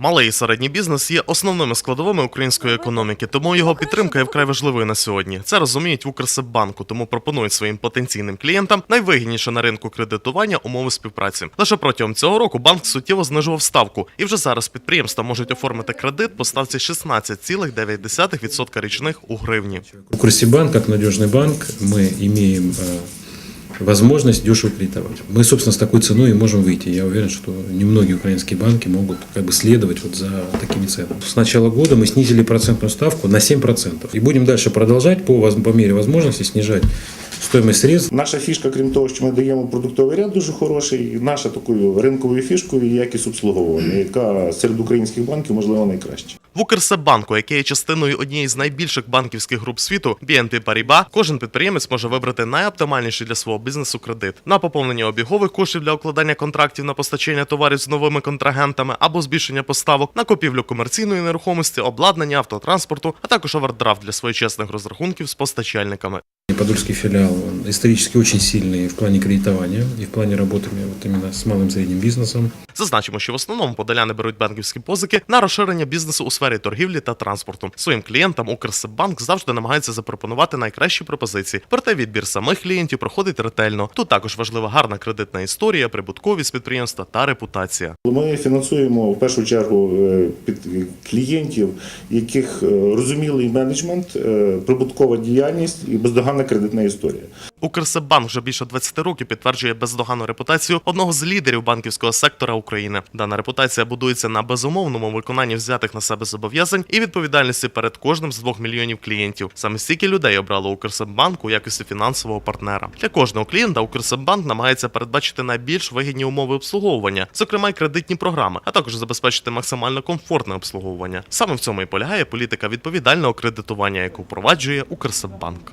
Малий і середній бізнес є основними складовими української економіки, тому його підтримка є вкрай важливою на сьогодні. Це розуміють в Укрсиббанку, тому пропонують своїм потенційним клієнтам найвигідніше на ринку кредитування умови співпраці. Лише протягом цього року банк суттєво знижував ставку, і вже зараз підприємства можуть оформити кредит по ставці 16,9% річних у гривні. Укрсибанк, как надежный банк, мы имеем э, возможность дешево кредитовать. Мы, собственно, с такой ценой и можем выйти. Я уверен, что немногие украинские банки могут как бы следовать вот за такими ценами. С начала года мы снизили процентную ставку на 7%. И будем дальше продолжать по, воз- по мере возможности снижать стоимость средств Наша фішка, крім того, що ми даємо продуктовий ряд дуже хороший, наша такою ринковою фішкою є якість обслуговування, яка серед українських банків можливо найкраща. В Укрсебанку, яке є частиною однієї з найбільших банківських груп світу, BNP Paribas, кожен підприємець може вибрати найоптимальніший для свого бізнесу кредит на поповнення обігових коштів для укладання контрактів на постачання товарів з новими контрагентами або збільшення поставок, на купівлю комерційної нерухомості, обладнання автотранспорту, а також овердрафт для своєчасних розрахунків з постачальниками. Подольский филиал он исторически очень сильный в плане кредитования и в плане работы вот именно с малым и средним бизнесом. Зазначимо, що в основному подоляни беруть банківські позики на розширення бізнесу у сфері торгівлі та транспорту. Своїм клієнтам Укрсиббанк завжди намагається запропонувати найкращі пропозиції. Проте відбір самих клієнтів проходить ретельно. Тут також важлива гарна кредитна історія, прибутковість підприємства та репутація. Ми фінансуємо в першу чергу е, під клієнтів, яких е, розумілий менеджмент, е, прибуткова діяльність і бездоганна кредитна історія. Укрсиббанк вже більше 20 років підтверджує бездоганну репутацію одного з лідерів банківського сектора України. Дана репутація будується на безумовному виконанні взятих на себе зобов'язань і відповідальності перед кожним з двох мільйонів клієнтів. Саме стільки людей обрало Укрсиббанк у якості фінансового партнера. Для кожного клієнта Укрсиббанк намагається передбачити найбільш вигідні умови обслуговування, зокрема й кредитні програми, а також забезпечити максимально комфортне обслуговування. Саме в цьому і полягає політика відповідального кредитування, яку впроваджує Укрсиббанк.